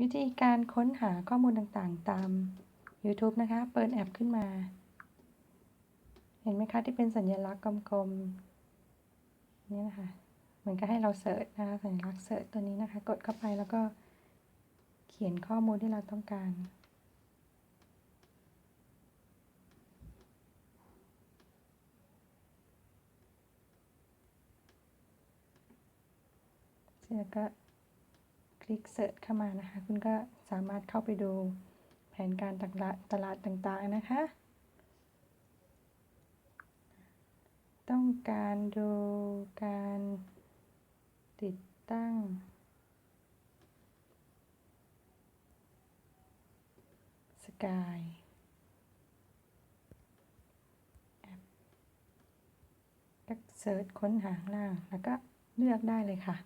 วิธีการค้นหาข้อมูลต่างๆ ตาม YouTube นะคะ เปิดแอปขึ้นมา เห็นไหมคะที่เป็นสัญลักษณ์กลมๆ นี่นะคะ เหมือนกับให้เราเสิร์ชนะคะ สัญลักษณ์เสิร์ชตัวนี้นะคะ กดเข้าไปแล้วก็เขียนข้อมูลที่เราต้องการ เสร็จแล้วก็ ลิกเสิร์ชเข้ามานะคะ คุณก็สามารถเข้าไปดูแผนการตลาดตลาดต่างๆนะคะ ต้องการดูการติดตั้งสกายแอปก็เสิร์ชค้นหาข้างล่าง แล้วก็เลือกได้เลยค่ะ